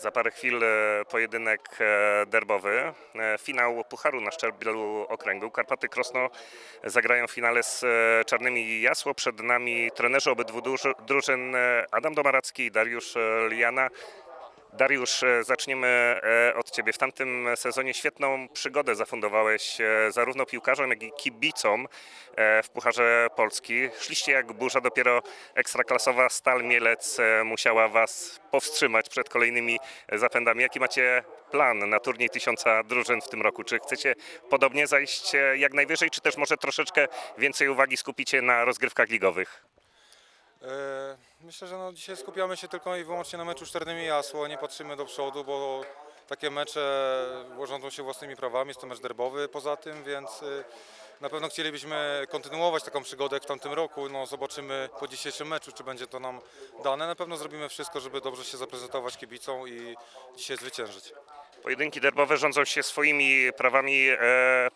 Za parę chwil e, pojedynek e, derbowy, e, finał Pucharu na szczeblu okręgu. Karpaty Krosno zagrają w finale z Czarnymi Jasło. Przed nami trenerzy obydwu drużyn Adam Domaracki i Dariusz Liana. Dariusz, e, zaczniemy e, od Ciebie. W tamtym sezonie świetną przygodę zafundowałeś e, zarówno piłkarzom, jak i kibicom w Pucharze Polski. Szliście jak burza, dopiero ekstraklasowa Stal Mielec musiała Was powstrzymać przed kolejnymi zapędami. Jaki macie plan na turniej tysiąca drużyn w tym roku? Czy chcecie podobnie zajść jak najwyżej, czy też może troszeczkę więcej uwagi skupicie na rozgrywkach ligowych? E, Myślę, że no dzisiaj skupiamy się tylko i wyłącznie na meczu z Czarnymi Jasło, nie patrzymy do przodu, bo takie mecze rządzą się własnymi prawami, jest to mecz derbowy poza tym, więc y, na pewno chcielibyśmy kontynuować taką przygodę jak w tamtym roku. No, zobaczymy po dzisiejszym meczu, czy będzie to nam dane. Na pewno zrobimy wszystko, żeby dobrze się zaprezentować kibicom i dzisiaj zwyciężyć. Pojedynki derbowe rządzą się swoimi prawami. E,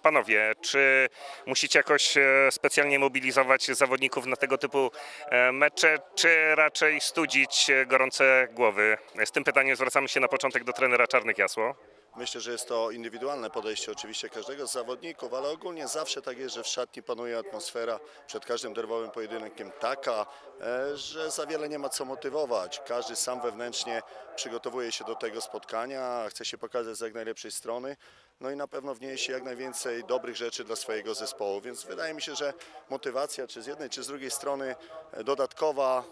panowie, czy musicie jakoś e, specjalnie mobilizować zawodników na tego typu e, mecze, czy raczej studzić gorące głowy? Z tym pytaniem zwracamy się na początek do trenera Czarnych Jasło. Myślę, że jest to indywidualne podejście oczywiście każdego z zawodników, ale ogólnie zawsze tak jest, że w szatni panuje atmosfera przed każdym derwowym pojedynkiem taka, e, że za wiele nie ma co motywować. Każdy sam wewnętrznie przygotowuje się do tego spotkania, chce się pokazać z jak najlepszej strony, no i na pewno wniesie jak najwięcej dobrych rzeczy dla swojego zespołu, więc wydaje mi się, że motywacja czy z jednej, czy z drugiej strony e, dodatkowa,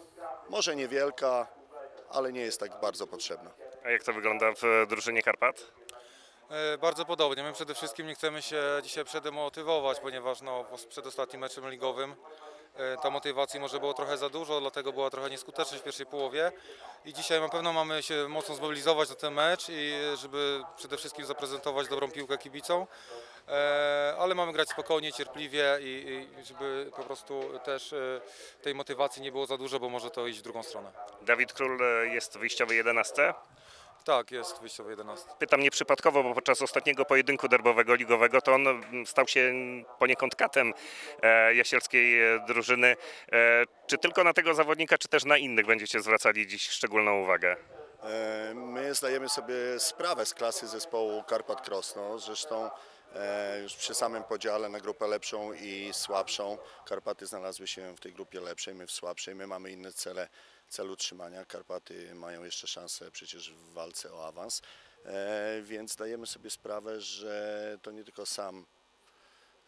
może niewielka, ale nie jest tak bardzo potrzebna. A jak to wygląda w drużynie Karpat? E, Bardzo podobnie. My przede wszystkim nie chcemy się dzisiaj przedemotywować, ponieważ no, przed ostatnim meczem ligowym e, ta motywacji może było trochę za dużo, dlatego była trochę nieskuteczność w pierwszej połowie. I dzisiaj na pewno mamy się mocno zmobilizować na ten mecz i żeby przede wszystkim zaprezentować dobrą piłkę kibicom. E, Ale mamy grać spokojnie, cierpliwie i, żeby po prostu też e, tej motywacji nie było za dużo, bo może to iść w drugą stronę. Dawid Król e, jest wyjściowy 11. Tak, jest wyjściowy 11. Pytam nieprzypadkowo, bo podczas ostatniego pojedynku derbowego ligowego to on mm, stał się poniekąd katem e, jasielskiej e, drużyny. E, Czy tylko na tego zawodnika, czy też na innych będziecie zwracali dziś szczególną uwagę? E, My zdajemy sobie sprawę z klasy zespołu Karpat Krosno. Zresztą e, już przy samym podziale na grupę lepszą i słabszą. Karpaty znalazły się w tej grupie lepszej, my w słabszej. My mamy inne cele, cel utrzymania. Karpaty mają jeszcze szansę przecież w walce o awans. E, Więc zdajemy sobie sprawę, że to nie tylko sam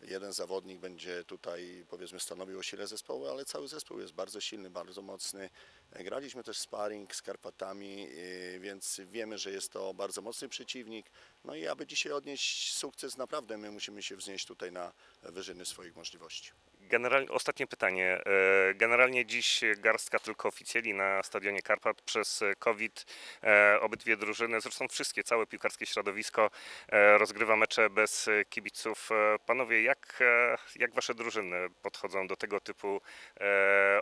jeden zawodnik będzie tutaj powiedzmy stanowił o sile zespołu, ale cały zespół jest bardzo silny, bardzo mocny. Graliśmy też sparring z Karpatami, yy, więc wiemy, że jest to bardzo mocny przeciwnik. No i aby dzisiaj odnieść sukces, naprawdę my musimy się wznieść tutaj na wyżyny swoich możliwości. Generalnie, ostatnie pytanie. E, Generalnie dziś garstka tylko oficjeli na stadionie Karpat przez COVID. E, Obydwie drużyny, zresztą wszystkie, całe piłkarskie środowisko rozgrywa mecze bez kibiców. Panowie, jak, jak wasze drużyny podchodzą do tego typu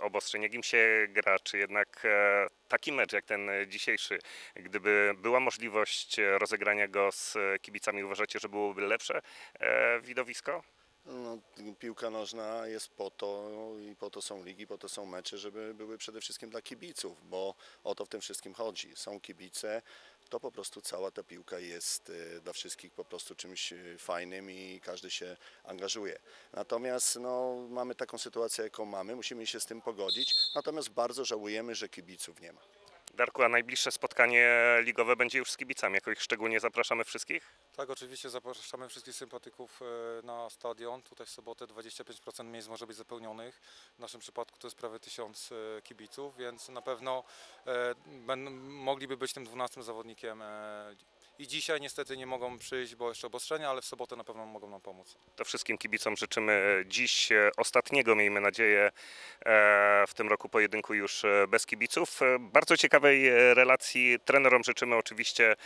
obostrzeń? Jak im się gra? Czy jednak e, taki mecz jak ten dzisiejszy, gdyby była możliwość e, rozegrania go z kibicami, uważacie, że byłoby lepsze e, widowisko? No, piłka nożna jest po to i po to są ligi, po to są mecze, żeby były przede wszystkim dla kibiców, bo o to w tym wszystkim chodzi. Są kibice, to po prostu cała ta piłka jest e, dla wszystkich po prostu czymś e, fajnym i każdy się angażuje. Natomiast no, mamy taką sytuację, jaką mamy, musimy się z tym pogodzić, natomiast bardzo żałujemy, że kibiców nie ma. Darku, a najbliższe spotkanie ligowe będzie już z kibicami. Jakoś szczególnie zapraszamy wszystkich? Tak, oczywiście zapraszamy wszystkich sympatyków e, na stadion. Tutaj w sobotę 25% miejsc może być zapełnionych. W naszym przypadku to jest prawie 1000 e, kibiców, więc na pewno e, mogliby być tym 12 zawodnikiem. I dzisiaj niestety nie mogą przyjść, bo jeszcze obostrzenia, ale w sobotę na pewno mogą nam pomóc. To wszystkim kibicom życzymy dziś ostatniego, miejmy nadzieję, e, w tym roku pojedynku już e, bez kibiców. E, Bardzo ciekawej relacji. Trenerom życzymy oczywiście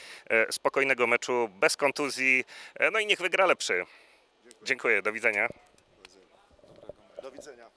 spokojnego meczu, bez kontuzji. No i niech wygra lepszy. Dziękuję, do widzenia. Do widzenia.